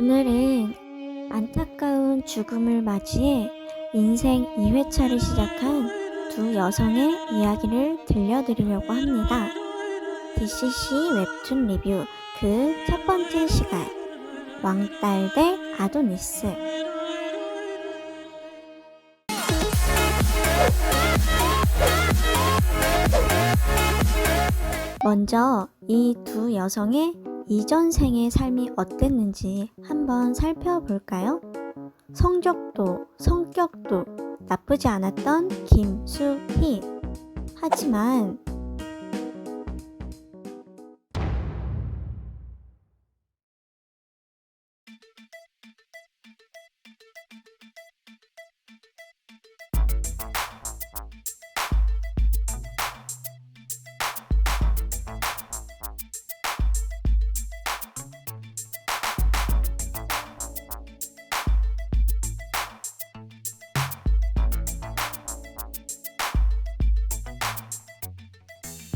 오늘은 안타까운 죽음을 맞이해 인생 2회차를 시작한 두 여성의 이야기를 들려드리려고 합니다. DCC 웹툰 리뷰 그 첫 번째 시간 왕딸 대 아도니스 먼저 이 두 여성의 이전 생의 삶이 어땠는지 한번 살펴볼까요? 성적도 성격도 나쁘지 않았던 김수희. 하지만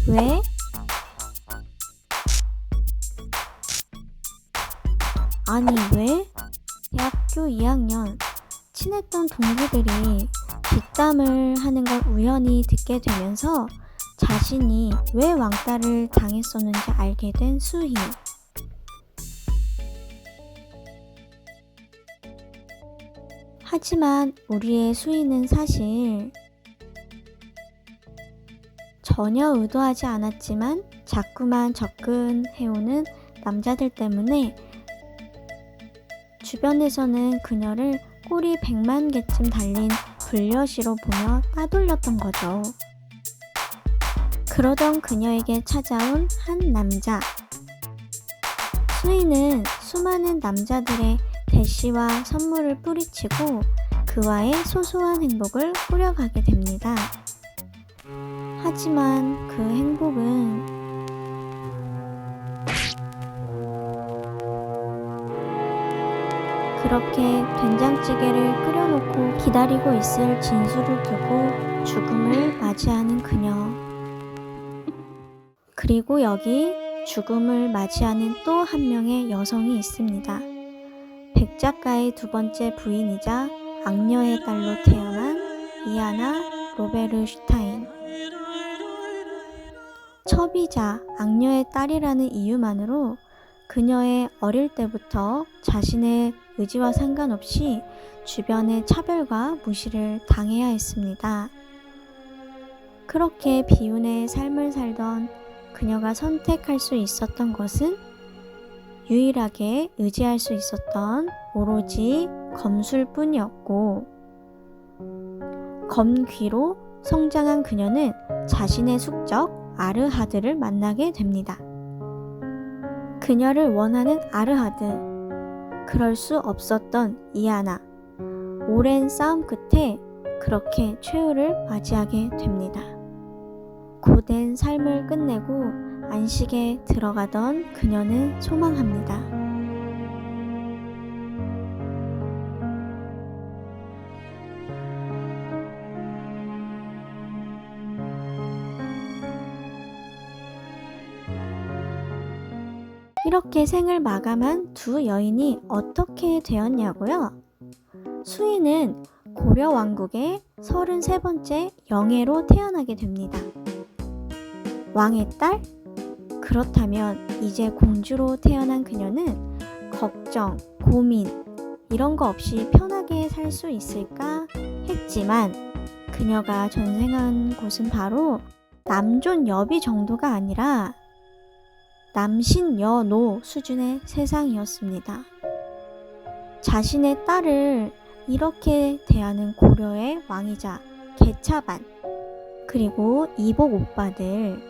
왜? 아니 왜? 대학교 2학년 친했던 동기들이 뒷담을 하는 걸 우연히 듣게 되면서 자신이 왜 왕따를 당했었는지 알게 된 수희. 하지만 우리의 수희는 사실 전혀 의도하지 않았지만 자꾸만 접근해오는 남자들 때문에 주변에서는 그녀를 꼬리 100만 개쯤 달린 불려시로 보며 따돌렸던 거죠. 그러던 그녀에게 찾아온 한 남자. 수인은 수많은 남자들의 대시와 선물을 뿌리치고 그와의 소소한 행복을 꾸려가게 됩니다. 하지만 그 행복은 그렇게 된장찌개를 끓여놓고 기다리고 있을 진수를 두고 죽음을 맞이하는 그녀. 그리고 여기 죽음을 맞이하는 또 한 명의 여성이 있습니다. 백 작가의 두 번째 부인이자 악녀의 딸로 태어난 이아나 로베르슈타인. 첩이자 악녀의 딸이라는 이유만으로 그녀의 어릴 때부터 자신의 의지와 상관없이 주변의 차별과 무시를 당해야 했습니다. 그렇게 비운의 삶을 살던 그녀가 선택할 수 있었던 것은 유일하게 의지할 수 있었던 오로지 검술 뿐이었고, 검귀로 성장한 그녀는 자신의 숙적 아르하드를 만나게 됩니다. 그녀를 원하는 아르하드. 그럴 수 없었던 이아나. 오랜 싸움 끝에 그렇게 최후를 맞이하게 됩니다. 고된 삶을 끝내고 안식에 들어가던 그녀는 소망합니다. 이렇게 생을 마감한 두 여인이 어떻게 되었냐고요? 수인은 고려 왕국의 33번째 영예로 태어나게 됩니다. 왕의 딸? 그렇다면 이제 공주로 태어난 그녀는 걱정, 고민, 이런 거 없이 편하게 살 수 있을까 했지만 그녀가 전생한 곳은 바로 남존 여비 정도가 아니라 남신여노 수준의 세상이었습니다. 자신의 딸을 이렇게 대하는 고려의 왕이자 개차반 그리고 이복 오빠들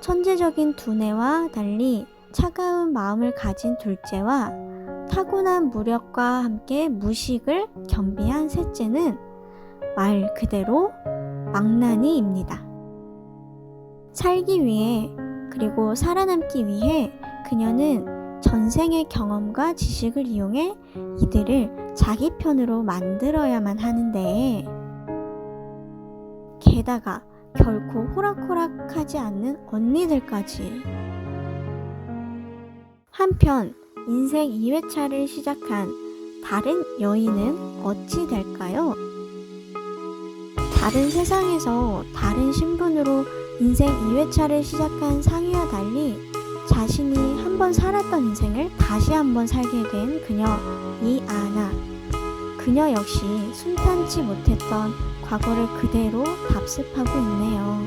천재적인 두뇌와 달리 차가운 마음을 가진 둘째와 타고난 무력과 함께 무식을 겸비한 셋째는 말 그대로 망나니입니다. 살기 위해 그리고 살아남기 위해 그녀는 전생의 경험과 지식을 이용해 이들을 자기 편으로 만들어야만 하는데 게다가 결코 호락호락하지 않는 언니들까지. 한편 인생 2회차를 시작한 다른 여인은 어찌 될까요? 다른 세상에서 다른 신분으로 인생 2회차를 시작한 상희와 달리 자신이 한 번 살았던 인생을 다시 한 번 살게 된 그녀 이아나. 그녀 역시 순탄치 못했던 과거를 그대로 답습하고 있네요.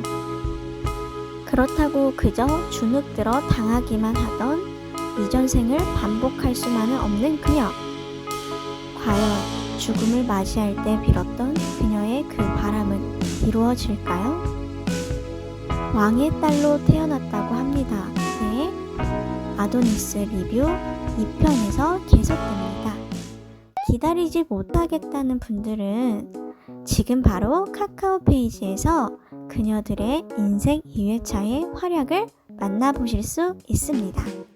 그렇다고 그저 주눅들어 당하기만 하던 이전 생을 반복할 수만은 없는 그녀. 과연 죽음을 맞이할 때 빌었던 그녀의 그 바람은 이루어질까요? 왕의 딸로 태어났다고 합니다. 네. 아도니스 리뷰 2편에서 계속됩니다. 기다리지 못하겠다는 분들은 지금 바로 카카오 페이지에서 그녀들의 인생 2회차의 활약을 만나보실 수 있습니다.